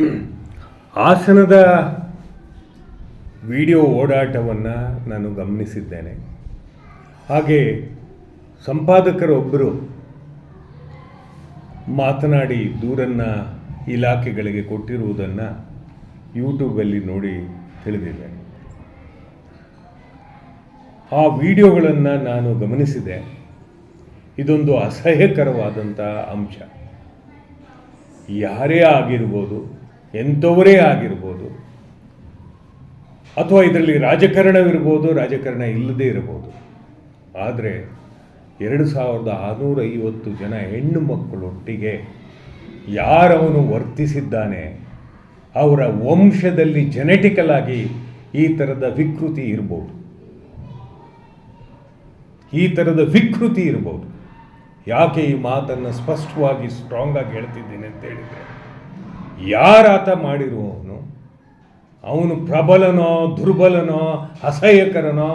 ಹಾಸನದ ವಿಡಿಯೋ ಓಡಾಟವನ್ನು ನಾನು ಗಮನಿಸಿದ್ದೇನೆ. ಹಾಗೆ ಸಂಪಾದಕರೊಬ್ಬರು ಮಾತನಾಡಿ ದೂರನ್ನು ಇಲಾಖೆಗಳಿಗೆ ಕೊಟ್ಟಿರುವುದನ್ನು ಯೂಟ್ಯೂಬಲ್ಲಿ ನೋಡಿ ತಿಳಿದಿದ್ದೇನೆ. ಆ ವಿಡಿಯೋಗಳನ್ನು ನಾನು ಗಮನಿಸಿದೆ. ಇದೊಂದು ಅಸಹ್ಯಕರವಾದಂಥ ಅಂಶ. ಯಾರೇ ಆಗಿರ್ಬೋದು ಎಂಥವರೇ ಆಗಿರ್ಬೋದು, ಅಥವಾ ಇದರಲ್ಲಿ ರಾಜಕಾರಣವಿರ್ಬೋದು, ರಾಜಕಾರಣ ಇಲ್ಲದೇ ಇರಬಹುದು ಆದರೆ ಎರಡು ಸಾವಿರದ ಆರುನೂರ ಐವತ್ತು ಜನ ಹೆಣ್ಣು ಮಕ್ಕಳೊಟ್ಟಿಗೆ ಯಾರವನು ವರ್ತಿಸಿದ್ದಾನೆ, ಅವರ ವಂಶದಲ್ಲಿ ಜೆನೆಟಿಕಲ್ ಆಗಿ ಈ ಥರದ ವಿಕೃತಿ ಇರ್ಬೋದು. ಈ ಥರದ ವಿಕೃತಿ ಇರ್ಬೋದು. ಯಾಕೆ ಈ ಮಾತನ್ನು ಸ್ಪಷ್ಟವಾಗಿ ಸ್ಟ್ರಾಂಗ್ ಆಗಿ ಹೇಳ್ತಿದ್ದೀನಿ ಅಂತ ಹೇಳಿದರೆ ಯಾರಾತ ಮಾಡಿರುವವನು ಅವನು ಪ್ರಬಲನೋ, ದುರ್ಬಲನೋ, ಅಸಹ್ಯಕರನೋ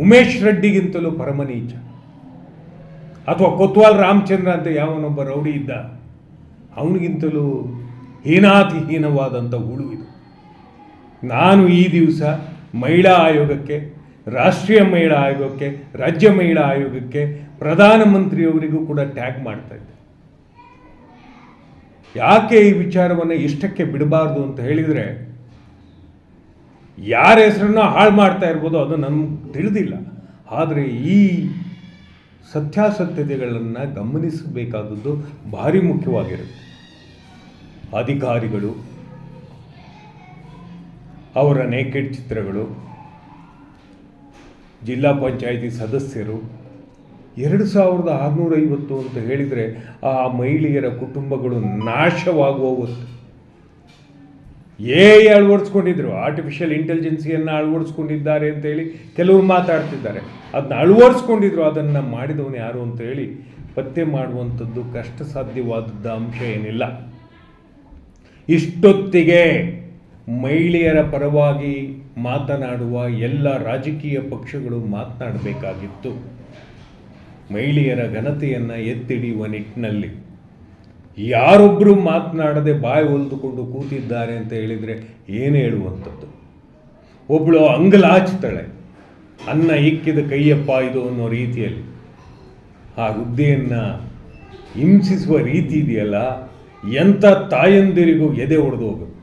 ಉಮೇಶ್ ರೆಡ್ಡಿಗಿಂತಲೂ ಪರಮನೀಚ. ಅಥವಾ ಕೊತ್ವಾಲ್ ರಾಮಚಂದ್ರ ಅಂತ ಯಾವನೊಬ್ಬ ರೌಡಿ ಇದ್ದ, ಅವನಿಗಿಂತಲೂ ಹೀನಾತಿಹೀನವಾದಂಥ ಹುಳು ಇದು. ನಾನು ಈ ದಿವಸ ಮಹಿಳಾ ಆಯೋಗಕ್ಕೆ, ರಾಷ್ಟ್ರೀಯ ಮಹಿಳಾ ಆಯೋಗಕ್ಕೆ, ರಾಜ್ಯ ಮಹಿಳಾ ಆಯೋಗಕ್ಕೆ ಪ್ರಧಾನಮಂತ್ರಿಯವರಿಗೂ ಕೂಡ ಟ್ಯಾಗ್ ಮಾಡ್ತಾ ಇದ್ದೆ. ಯಾಕೆ ಈ ವಿಚಾರವನ್ನು ಇಷ್ಟಕ್ಕೆ ಬಿಡಬಾರ್ದು ಅಂತ ಹೇಳಿದರೆ, ಯಾರ ಹೆಸರನ್ನ ಹಾಳು ಮಾಡ್ತಾ ಇರ್ಬೋದು ಅದು ನಮ್ಗೆ ತಿಳಿದಿಲ್ಲ. ಆದರೆ ಈ ಸತ್ಯಾಸತ್ಯತೆಗಳನ್ನು ಗಮನಿಸಬೇಕಾದದ್ದು ಭಾರಿ ಮುಖ್ಯವಾಗಿರುತ್ತೆ. ಅಧಿಕಾರಿಗಳು, ಅವರ ನೇಕೆಡ್ ಚಿತ್ರಗಳು, ಜಿಲ್ಲಾ ಪಂಚಾಯಿತಿ ಸದಸ್ಯರು ಎರಡು ಸಾವಿರದ ಆರುನೂರ ಐವತ್ತು ಅಂತ ಹೇಳಿದರೆ ಆ ಮಹಿಳೆಯರ ಕುಟುಂಬಗಳು ನಾಶವಾಗೋಗುತ್ತೆ ಏ ಅಳವಡಿಸ್ಕೊಂಡಿದ್ರು ಆರ್ಟಿಫಿಷಿಯಲ್ ಇಂಟೆಲಿಜೆನ್ಸಿಯನ್ನು ಅಳವಡಿಸ್ಕೊಂಡಿದ್ದಾರೆ ಅಂತೇಳಿ ಕೆಲವರು ಮಾತಾಡ್ತಿದ್ದಾರೆ. ಅದನ್ನ ಅಳವಡಿಸ್ಕೊಂಡಿದ್ರು, ಅದನ್ನು ಮಾಡಿದವನು ಯಾರು ಅಂತ ಹೇಳಿ ಪತ್ತೆ ಮಾಡುವಂಥದ್ದು ಕಷ್ಟ ಸಾಧ್ಯವಾದದ್ದ ಅಂಶ ಏನಿಲ್ಲ. ಇಷ್ಟೊತ್ತಿಗೆ ಮಹಿಳೆಯರ ಪರವಾಗಿ ಮಾತನಾಡುವ ಎಲ್ಲ ರಾಜಕೀಯ ಪಕ್ಷಗಳು ಮಾತನಾಡಬೇಕಾಗಿತ್ತು. ಮಹಿಳೆಯರ ಘನತೆಯನ್ನು ಎತ್ತಿಡಿಯುವ ನಿಟ್ಟಿನಲ್ಲಿ ಯಾರೊಬ್ಬರು ಮಾತನಾಡದೆ ಬಾಯಿ ಹೊಲಿದುಕೊಂಡು ಕೂತಿದ್ದಾರೆ ಅಂತ ಹೇಳಿದರೆ ಏನು ಹೇಳುವಂಥದ್ದು? ಒಬ್ಬಳು ಅಂಗಲಾಚ್ತಾಳೆ, ಅನ್ನ ಇಕ್ಕಿದ ಕೈಯಪ್ಪ ಇದು ಅನ್ನೋ ರೀತಿಯಲ್ಲಿ. ಆ ಹುದ್ದೆಯನ್ನು ಹಿಂಸಿಸುವ ರೀತಿ ಇದೆಯಲ್ಲ, ಎಂಥ ತಾಯಂದಿರಿಗೂ ಎದೆ ಒಡೆದು ಹೋಗುತ್ತೆ.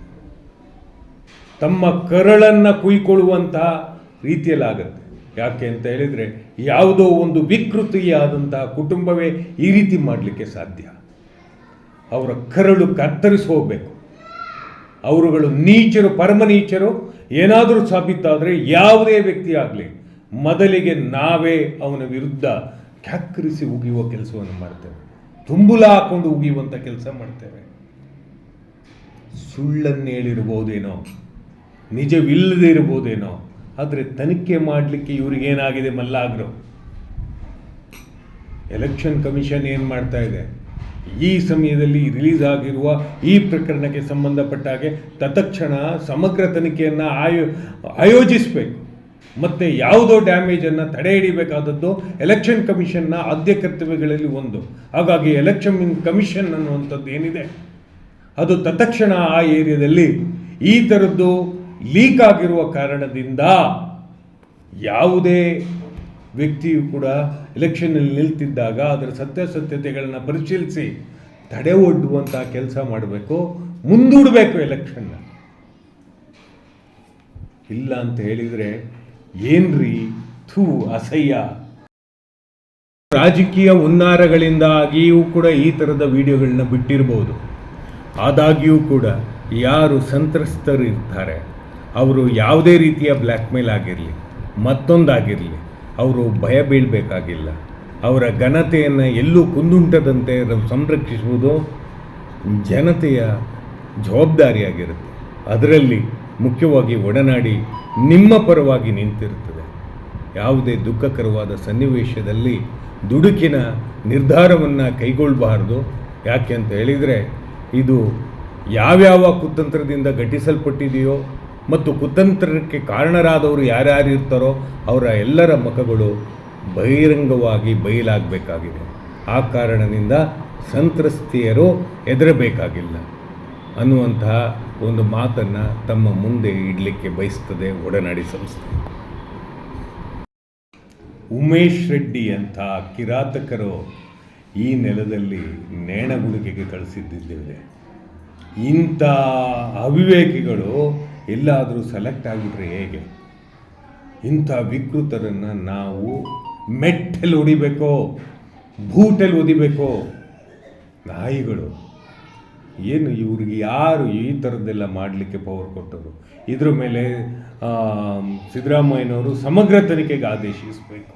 ತಮ್ಮ ಕರಳನ್ನು ಕುಯ್ಕೊಳ್ಳುವಂತಹ ರೀತಿಯಲ್ಲಾಗತ್ತೆ. ಯಾಕೆ ಅಂತ ಹೇಳಿದರೆ ಯಾವುದೋ ಒಂದು ವಿಕೃತಿಯಾದಂತಹ ಕುಟುಂಬವೇ ಈ ರೀತಿ ಮಾಡಲಿಕ್ಕೆ ಸಾಧ್ಯ. ಅವರ ಕರಳು ಕತ್ತರಿಸಿ ಹೋಗಬೇಕು. ಅವರುಗಳು ನೀಚರು, ಪರಮನೀಚರು, ಏನಾದರೂ ಸಾಬೀತಾದರೆ ಯಾವುದೇ ವ್ಯಕ್ತಿ ಆಗಲಿ, ಮೊದಲಿಗೆ ನಾವೇ ಅವನ ವಿರುದ್ಧ ಕ್ಯಾಕರಿಸಿ ಉಗಿಯುವ ಕೆಲಸವನ್ನು ಮಾಡ್ತೇವೆ. ತುಂಬುಲ ಹಾಕೊಂಡು ಉಗಿಯುವಂಥ ಕೆಲಸ ಮಾಡ್ತೇವೆ. ಸುಳ್ಳನ್ನು ಹೇಳಿರ್ಬೋದೇನೋ ನಿಜವಿಲ್ಲದೇ ಇರ್ಬೋದೇನೋ ಆದರೆ ತನಿಖೆ ಮಾಡಲಿಕ್ಕೆ ಇವ್ರಿಗೇನಾಗಿದೆ ಮಲ್ಲಾಗ್ರು? ಎಲೆಕ್ಷನ್ ಕಮಿಷನ್ ಏನು ಮಾಡ್ತಾ ಇದೆ? ಈ ಸಮಯದಲ್ಲಿ ರಿಲೀಸ್ ಆಗಿರುವ ಈ ಪ್ರಕರಣಕ್ಕೆ ಸಂಬಂಧಪಟ್ಟ ಹಾಗೆ ತತ್ಕ್ಷಣ ಸಮಗ್ರ ತನಿಖೆಯನ್ನು ಆಯೋ, ಆಯೋಜಿಸಬೇಕು. ಮತ್ತು ಯಾವುದೋ ಡ್ಯಾಮೇಜನ್ನು ತಡೆ ಹಿಡಿಬೇಕಾದದ್ದು ಎಲೆಕ್ಷನ್ ಕಮಿಷನ್ನ ಆದ್ಯ ಕರ್ತವ್ಯಗಳಲ್ಲಿ ಒಂದು. ಹಾಗಾಗಿ ಎಲೆಕ್ಷನ್ ಕಮಿಷನ್ ಅನ್ನುವಂಥದ್ದು ಏನಿದೆ? ಅದು ತತ್ಕ್ಷಣ ಆ ಏರಿಯಾದಲ್ಲಿ ಈ ಥರದ್ದು ಲೀಕ್ ಆಗಿರುವ ಕಾರಣದಿಂದ ಯಾವುದೇ ವ್ಯಕ್ತಿಯು ಕೂಡ ಎಲೆಕ್ಷನ್ನಲ್ಲಿ ನಿಲ್ತಿದ್ದಾಗ ಅದರ ಸತ್ಯಾಸತ್ಯತೆಗಳನ್ನ ಪರಿಶೀಲಿಸಿ ತಡೆ ಒಡ್ಡುವಂಥ ಕೆಲಸ ಮಾಡಬೇಕು, ಮುಂದೂಡಬೇಕು ಎಲೆಕ್ಷನ್ನ ಇಲ್ಲ ಅಂತ ಹೇಳಿದರೆ ಏನ್ರಿ? ಥೂ, ಅಸಹ್ಯ. ರಾಜಕೀಯ ಹುನ್ನಾರಗಳಿಂದಾಗಿಯೂ ಕೂಡ ಈ ಥರದ ವಿಡಿಯೋಗಳನ್ನ ಬಿಟ್ಟಿರಬಹುದು ಆದಾಗ್ಯೂ ಕೂಡ ಯಾರು ಸಂತ್ರಸ್ತರು ಇರ್ತಾರೆ ಅವರು ಯಾವುದೇ ರೀತಿಯ ಬ್ಲ್ಯಾಕ್ಮೇಲ್ ಆಗಿರಲಿ, ಮತ್ತೊಂದಾಗಿರಲಿ, ಅವರು ಭಯ ಬೀಳಬೇಕಾಗಿಲ್ಲ. ಅವರ ಘನತೆಯನ್ನು ಎಲ್ಲೂ ಕುಂದುಂಟದಂತೆ ಸಂರಕ್ಷಿಸುವುದು ಜನತೆಯ ಜವಾಬ್ದಾರಿಯಾಗಿರುತ್ತೆ. ಅದರಲ್ಲಿ ಮುಖ್ಯವಾಗಿ ಒಡನಾಡಿ ನಿಮ್ಮ ಪರವಾಗಿ ನಿಂತಿರುತ್ತದೆ. ಯಾವುದೇ ದುಃಖಕರವಾದ ಸನ್ನಿವೇಶದಲ್ಲಿ ದುಡುಕಿನ ನಿರ್ಧಾರವನ್ನು ಕೈಗೊಳ್ಳಬಾರ್ದು ಯಾಕೆ ಅಂತ ಹೇಳಿದರೆ, ಇದು ಯಾವ್ಯಾವ ಕುತಂತ್ರದಿಂದ ಘಟಿಸಲ್ಪಟ್ಟಿದೆಯೋ ಮತ್ತು ಕುತಂತ್ರಕ್ಕೆ ಕಾರಣರಾದವರು ಯಾರ್ಯಾರು ಇರ್ತಾರೋ ಅವರ ಎಲ್ಲರ ಮುಖಗಳು ಬಹಿರಂಗವಾಗಿ ಬಯಲಾಗಬೇಕಾಗಿದೆ. ಆ ಕಾರಣದಿಂದ ಸಂತ್ರಸ್ತೆಯರು ಹೆದರಬೇಕಾಗಿಲ್ಲ. ಅನ್ನುವಂತಹ ಒಂದು ಮಾತನ್ನು ತಮ್ಮ ಮುಂದೆ ಇಡಲಿಕ್ಕೆ ಬಯಸ್ತದೆ ಒಡನಾಡಿ ಸಂಸ್ಥೆ. ಉಮೇಶ್ ರೆಡ್ಡಿ ಅಂತ ಕಿರಾತಕರು ಈ ನೆಲದಲ್ಲಿ ನೇಣಗುಡಿಕೆಗೆ ಕಳಿಸಿದ್ದಿದ್ದೇವೆ. ಇಂಥ ಅವಿವೇಕಿಗಳು ಎಲ್ಲಾದರೂ ಸೆಲೆಕ್ಟ್ ಆಗಿಬಿಟ್ರೆ ಹೇಗೆ? ಇಂಥ ವಿಕೃತರನ್ನು ನಾವು ಮೆಟ್ಟಲ್ಲಿ ಹೊಡಿಬೇಕೋ? ಬೂಟಲ್ಲಿ ಒದಿಬೇಕೋ ನಾಯಿಗಳು. ಏನು ಇವ್ರಿಗೆ ಯಾರು ಈ ಥರದ್ದೆಲ್ಲ ಮಾಡಲಿಕ್ಕೆ ಪವರ್ ಕೊಟ್ಟರು ಇದ್ರ ಮೇಲೆ ಸಿದ್ದರಾಮಯ್ಯನವರು ಸಮಗ್ರ ತನಿಖೆಗೆ ಆದೇಶಿಸಬೇಕು.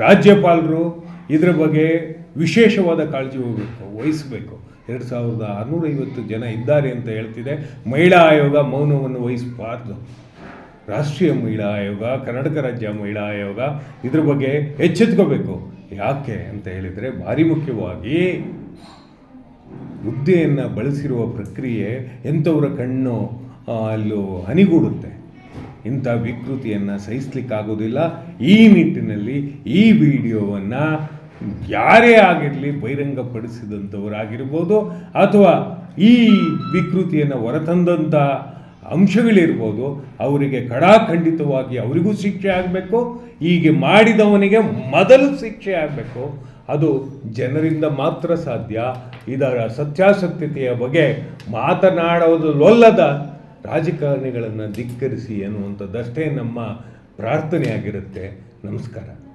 ರಾಜ್ಯಪಾಲರು ಇದರ ಬಗ್ಗೆ ವಿಶೇಷವಾದ ಕಾಳಜಿ ಹೋಗಬೇಕು, ವಹಿಸಬೇಕು. ಎರಡು ಸಾವಿರದ ಆರುನೂರೈವತ್ತು ಜನ ಇದ್ದಾರೆ ಅಂತ ಹೇಳ್ತಿದೆ. ಮಹಿಳಾ ಆಯೋಗ ಮೌನವನ್ನು ವಹಿಸಬಾರ್ದು. ರಾಷ್ಟ್ರೀಯ ಮಹಿಳಾ ಆಯೋಗ, ಕರ್ನಾಟಕ ರಾಜ್ಯ ಮಹಿಳಾ ಆಯೋಗ ಇದ್ರ ಬಗ್ಗೆ ಎಚ್ಚೆತ್ಕೋಬೇಕು. ಯಾಕೆ ಅಂತ ಹೇಳಿದರೆ ಭಾರಿ ಮುಖ್ಯವಾಗಿ ಹುದ್ದೆಯನ್ನು ಬಳಸಿರುವ ಪ್ರಕ್ರಿಯೆ ಎಂಥವರ ಕಣ್ಣು ಅಲ್ಲೂ ಹನಿಗೂಡುತ್ತೆ. ಇಂಥ ವಿಕೃತಿಯನ್ನು ಸಹಿಸ್ಲಿಕ್ಕಾಗೋದಿಲ್ಲ. ಈ ನಿಟ್ಟಿನಲ್ಲಿ ಈ ವಿಡಿಯೋವನ್ನು ಯಾರೇ ಆಗಿರಲಿ ಬಹಿರಂಗಪಡಿಸಿದಂಥವರಾಗಿರ್ಬೋದು ಅಥವಾ ಈ ವಿಕೃತಿಯನ್ನು ಹೊರತಂದಂಥ ಅಂಶಗಳಿರ್ಬೋದು, ಅವರಿಗೆ ಕಡಾಖಂಡಿತವಾಗಿ ಅವರಿಗೂ ಶಿಕ್ಷೆ ಆಗಬೇಕು, ಹೀಗೆ ಮಾಡಿದವನಿಗೆ ಮೊದಲು ಶಿಕ್ಷೆ ಆಗಬೇಕು. ಅದು ಜನರಿಂದ ಮಾತ್ರ ಸಾಧ್ಯ. ಇದರ ಸತ್ಯಾಸತ್ಯತೆಯ ಬಗ್ಗೆ ಮಾತನಾಡೋದಲ್ಲೊಲ್ಲದ ರಾಜಕಾರಣಿಗಳನ್ನು ಧಿಕ್ಕರಿಸಿ ಎನ್ನುವಂಥದ್ದಷ್ಟೇ ನಮ್ಮ ಪ್ರಾರ್ಥನೆಯಾಗಿರುತ್ತೆ. ನಮಸ್ಕಾರ.